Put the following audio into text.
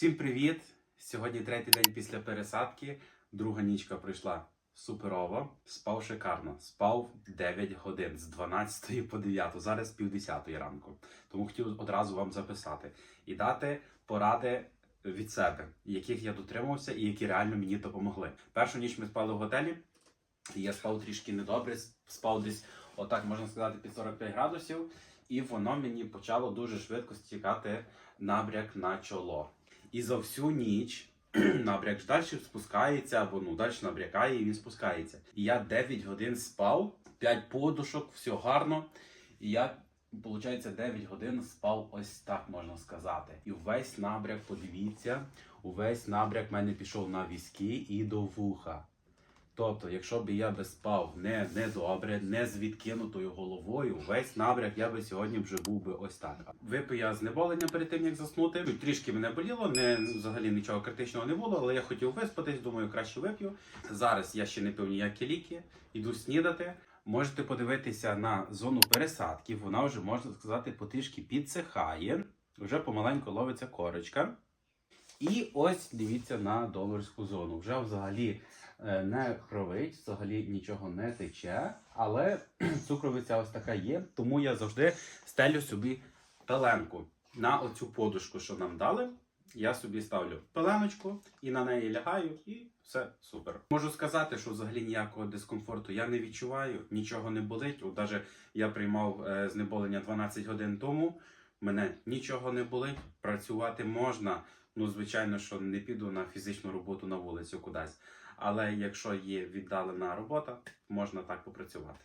Всім привіт! Сьогодні третій день після пересадки. Друга нічка пройшла суперово. Спав шикарно. Спав 9 годин з 12 по 9, зараз пів 10 ранку. Тому хотів одразу вам записати і дати поради від себе, яких я дотримався і які реально мені допомогли. Першу ніч ми спали в готелі. Я спав трішки недобре, спав десь, отак можна сказати, під 45 градусів, і воно мені почало дуже швидко стікати набряк на чоло. І за всю ніч набряк далі спускається, або ну далі набрякає і він спускається. І я 9 годин спав, 5 подушок, все гарно. І я, виходить, 9 годин спав ось так можна сказати. І весь набряк, подивіться, увесь набряк мене пішов на візки і до вуха. Тобто, якщо б я би спав не, не добре, не з відкинутою головою, весь набряк я би сьогодні вже був би ось так. Випив я знеболення перед тим, як заснути. Трішки мене боліло, не взагалі нічого критичного не було, але я хотів виспатись, думаю, краще вип'ю. Зараз я ще не пив ніякі ліки, іду снідати. Можете подивитися на зону пересадки, вона вже можна сказати потрішки підсихає, вже помаленьку ловиться корочка. І ось дивіться на доларську зону. Вже взагалі е, не кровить, взагалі нічого не тече, але цукровиця ось така є, тому я завжди стелю собі пеленку на оцю подушку, що нам дали. Я собі ставлю пеленочку і на неї лягаю, і все супер. Можу сказати, що взагалі ніякого дискомфорту я не відчуваю, нічого не болить. От навіть я приймав е, знеболення 12 годин тому. Мене нічого не болить, працювати можна. Ну, звичайно, що не піду на фізичну роботу на вулицю кудись. Але якщо є віддалена робота, можна так попрацювати.